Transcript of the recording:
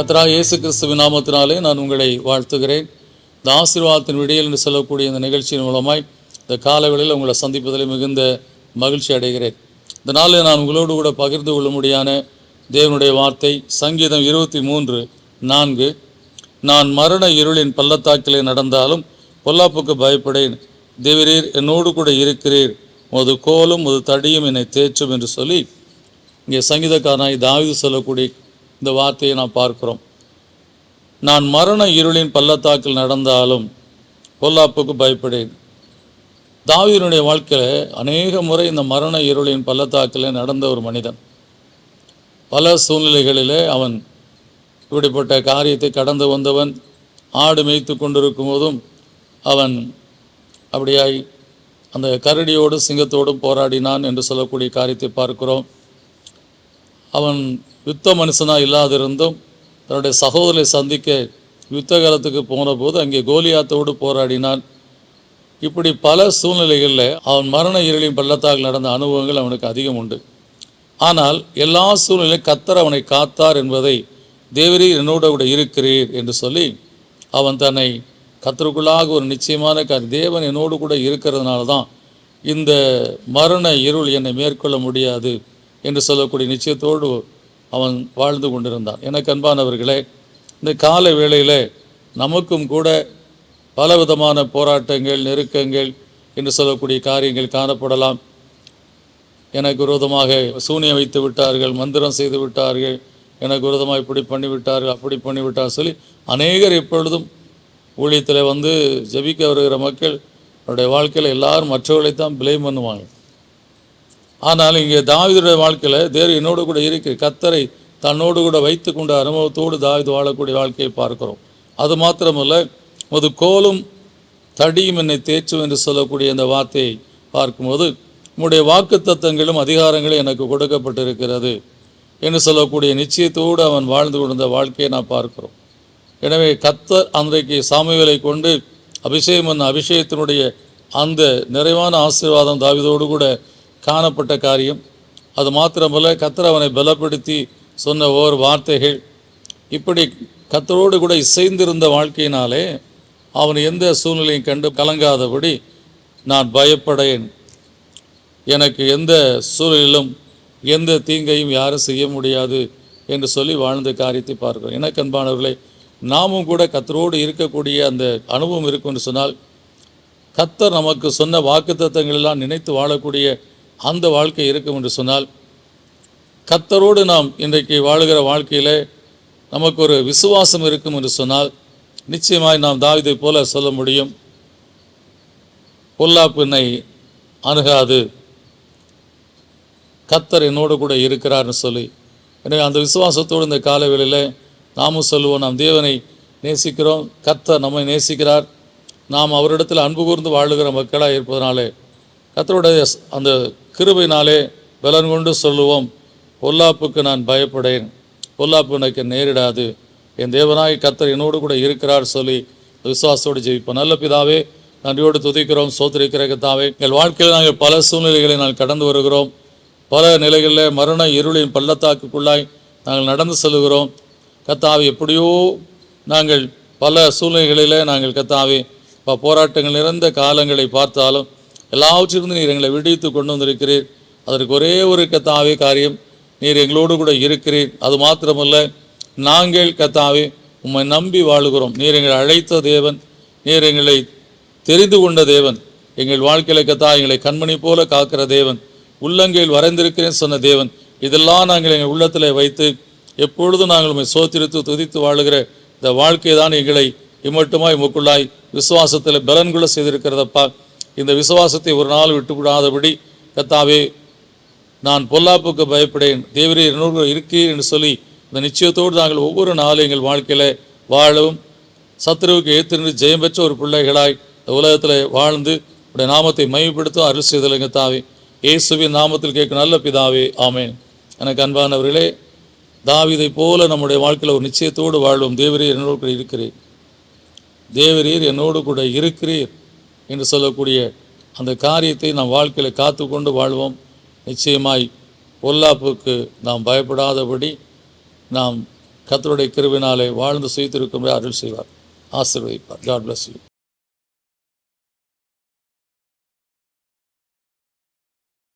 கத்ரா இயேசு கிறிஸ்து நாமத்தினாலே நான் உங்களை வாழ்த்துகிறேன். இந்த ஆசீர்வாதத்தின் விடியல் என்று சொல்லக்கூடிய இந்த நிகழ்ச்சியின் மூலமாய் இந்த காலவெளியில் உங்களை சந்திப்பதில் மிகுந்த மகிழ்ச்சி அடைகிறேன். இந்த நாளில் நான் உங்களோடு கூட பகிர்ந்து கொள்ளும்படியான தேவனுடைய வார்த்தை சங்கீதம் இருபத்தி மூன்று நான்கு. நான் மரண இருளின் பள்ளத்தாக்கிலே நடந்தாலும் பொல்லாப்புக்கு பயப்படேன். தேவரீர் என்னோடு கூட இருக்கிறீர். உது கோலும் உது தடியும் என்னை தேய்ச்சும் என்று சொல்லி இங்கே சங்கீதக்காரனாய் தாவிது சொல்லக்கூடிய இந்த வார்த்தையை நாம் பார்க்கிறோம். நான் மரண இருளின் பள்ளத்தாக்கில் நடந்தாலும் பொல்லாப்புக்கு பயப்படேன். தாவீருடைய வாழ்க்கையில் அநேக முறை இந்த மரண இருளின் பள்ளத்தாக்கில் நடந்த ஒரு மனிதன். பல சூழ்நிலைகளிலே அவன் இப்படிப்பட்ட காரியத்தை கடந்து வந்தவன் ஆடு மேய்த்து கொண்டிருக்கும் போதும் அவன் அப்படியாய் அந்த கரடியோடு சிங்கத்தோடும் போராடினான் என்று சொல்லக்கூடிய காரியத்தை பார்க்கிறோம். அவன் யுத்த மனுஷனாக இல்லாதிருந்தும் தன்னுடைய சகோதரரை சந்திக்க யுத்த காலத்துக்கு போன போது அங்கே கோலியாத்தோடு போராடினான். இப்படி பல சூழ்நிலைகளில் அவன் மரண இருளின் பள்ளத்தாக்கில் நடந்த அனுபவங்கள் அவனுக்கு அதிகம் உண்டு. ஆனால் எல்லா சூழ்நிலையும் கத்தர் அவனை காத்தார் என்பதை தேவரீர் என்னோட கூட இருக்கிறீர் என்று சொல்லி அவன் தன்னை கத்தருக்குள்ளாக ஒரு நிச்சயமான க தேவன் என்னோடு கூட இருக்கிறதுனால தான் இந்த மரண இருள் என்னை மேற்கொள்ள முடியாது. என்று சொல்லக்கூடிய நிச்சயத்தோடு அவன் வாழ்ந்து கொண்டிருந்தான். எனக்கு அன்பானவர்களே இந்த கால வேளையில் நமக்கும் கூட பலவிதமான போராட்டங்கள் நெருக்கங்கள் என்று சொல்லக்கூடிய காரியங்கள் காணப்படலாம். எனக்கு விரோதமாக சூனியம் வைத்து விட்டார்கள் மந்திரம் செய்து விட்டார்கள் எனக்கு விரோதமாக இப்படி பண்ணிவிட்டார்கள் அப்படி பண்ணிவிட்டார் சொல்லி அநேகர் எப்பொழுதும் ஊழியத்தில் வந்து ஜெபிக்க வருகிற மக்கள் அவருடைய வாழ்க்கையில் எல்லாரும் மற்றவர்களை தான் பிளேம் பண்ணுவாங்க. ஆனால் இங்கே தாவிதுடைய வாழ்க்கையில் தேர் என்னோடு கூட இருக்கிற கத்தரை தன்னோடு கூட வைத்து கொண்ட அனுபவத்தோடு தாவிது வாழக்கூடிய வாழ்க்கையை பார்க்கிறோம். அது மாத்திரமல்ல ஒரு கோலும் தடியும் என்னை தேற்றும் என்று சொல்லக்கூடிய அந்த வார்த்தையை பார்க்கும்போது உம்முடைய வாக்கு தத்தங்களும் அதிகாரங்களும் எனக்கு கொடுக்கப்பட்டிருக்கிறது என்று சொல்லக்கூடிய நிச்சயத்தோடு அவன் வாழ்ந்து கொண்டிருந்த வாழ்க்கையை நான் பார்க்கிறோம். எனவே கத்தர் அன்றைக்கு சாமுவேலை கொண்டு அபிஷேகம் என்ற அபிஷேகத்தினுடைய அந்த நிறைவான ஆசீர்வாதம் தாவிதோடு கூட காணப்பட்ட காரியம். அது மாத்திரமல்ல கத்தர் அவனை பலப்படுத்தி சொன்ன ஓர் வார்த்தைகள். இப்படி கத்தரோடு கூட இசைந்திருந்த வாழ்க்கையினாலே அவன் எந்த சூழ்நிலையும் கண்டு கலங்காதபடி நான் பயப்படையேன். எனக்கு எந்த சூழலிலும் எந்த தீங்கையும் யாரும் செய்ய முடியாது என்று சொல்லி வாழ்ந்த காரியத்தை பார்க்கிறோம். எனக்கு அன்பானவர்களே நாமும் கூட கத்தரோடு இருக்கக்கூடிய அந்த அனுபவம் இருக்கும் என்று சொன்னால் கத்தர் நமக்கு சொன்ன வாக்கு எல்லாம் நினைத்து வாழக்கூடிய அந்த வாழ்க்கை இருக்கும் என்று சொன்னால் கத்தரோடு நாம் இன்றைக்கு வாழுகிற வாழ்க்கையில் நமக்கு ஒரு விசுவாசம் இருக்கும் என்று சொன்னால் நிச்சயமாய் நாம் தாவிதை போல சொல்ல முடியும். பொல்லாப்பினை அணுகாது. கத்தர் என்னோடு கூட இருக்கிறார்னு சொல்லி எனவே அந்த விசுவாசத்தோடு இந்த காலவெளியில் நாமும் சொல்லுவோம் நாம் தேவனை நேசிக்கிறோம் கத்தர் நம்மை நேசிக்கிறார். நாம் அவரிடத்தில் அன்பு கூர்ந்து வாழுகிற மக்களாக இருப்பதனாலே கத்தருடைய அந்த கிருபையினாலே பலன் கொண்டு சொல்லுவோம். பொல்லாப்புக்கு நான் பயப்படேன். பொல்லாப்பு எனக்கு நேரிடாது. என் தேவனாய் கத்தர் என்னோடு கூட இருக்கிறார் சொல்லி விசுவாசத்தோடு ஜெயிப்போம் நல்ல பிதாவே நன்றியோடு துதிக்கிறோம். சோத்திரிக்கிற கத்தாவே எங்கள் வாழ்க்கையில் நாங்கள் பல சூழ்நிலைகளை நாங்கள் கடந்து வருகிறோம். பல நிலைகளில் மரண இருளின் பள்ளத்தாக்குக்குள்ளாய் நாங்கள் நடந்து செல்கிறோம் கத்தாவே எப்படியோ நாங்கள் பல சூழ்நிலைகளில் நாங்கள் கத்தாவே போராட்டங்கள் நிறைந்த காலங்களை பார்த்தாலும் எல்லாவற்றிலிருந்து நீர் எங்களை விடுவித்து கொண்டு வந்திருக்கிறீர். அதற்கு ஒரே ஒரு கத்தாவே காரியம் நீர் எங்களோடு கூட இருக்கிறீர். அது மாத்திரமல்ல நாங்கள் கத்தாவே உம்மை நம்பி வாழுகிறோம். நீர் எங்களை அழைத்த தேவன் நீர் எங்களை தெரிந்து கொண்ட தேவன். எங்கள் வாழ்க்கையில கத்தா எங்களை கண்மணி போல காக்கிற தேவன். உள்ளங்கையில் வரைந்திருக்கிறேன் சொன்ன தேவன். இதெல்லாம் நாங்கள் எங்கள் உள்ளத்தில் வைத்து எப்பொழுதும் நாங்கள் உண்மை சோத்திரித்து துதித்து வாழுகிற இந்த வாழ்க்கை தான் எங்களை இம்மட்டுமாய் முக்குள்ளாய் விசுவாசத்தில் பலன்குள்ள செய்திருக்கிறதப்பா. இந்த விசுவாசத்தை ஒரு நாள் விட்டுவிடாதபடி கத்தாவே நான் பொல்லாப்புக்கு பயப்படேன். தேவரே என்னோடு இருக்கீர் என்று சொல்லி இந்த நிச்சயத்தோடு நாங்கள் ஒவ்வொரு நாளும் எங்கள் வாழ்க்கையில் வாழவும் சத்துருவுக்கு ஏற்றிருந்து ஜெயம் பெற்ற ஒரு பிள்ளைகளாய் இந்த உலகத்தில் வாழ்ந்து உடைய நாமத்தை மையப்படுத்தும் அருள் செய்தலுங்க தாவே இயேசுவின் நாமத்தில் கேட்க நல்ல பிதாவே ஆமேன். எனக்கு அன்பானவர்களே தாவிதை போல நம்முடைய வாழ்க்கையில் ஒரு நிச்சயத்தோடு வாழ்வோம் தேவரீர் என்னோடு கூட இருக்கிறேன் தேவரீர் என்னோடு கூட இருக்கிறீர். என்று சொல்லக்கூடிய அந்த காரியத்தை நாம் வாழ்க்கையில் காத்துக்கொண்டு வாழ்வோம். நிச்சயமாய் பொல்லாப்புக்கு நாம் பயப்படாதபடி நாம் கத்தருடைய கிருவினாலே வாழ்ந்து செய்திருக்கும்படி அருள் செய்வார். ஆசீர்வதிப்பார். God bless you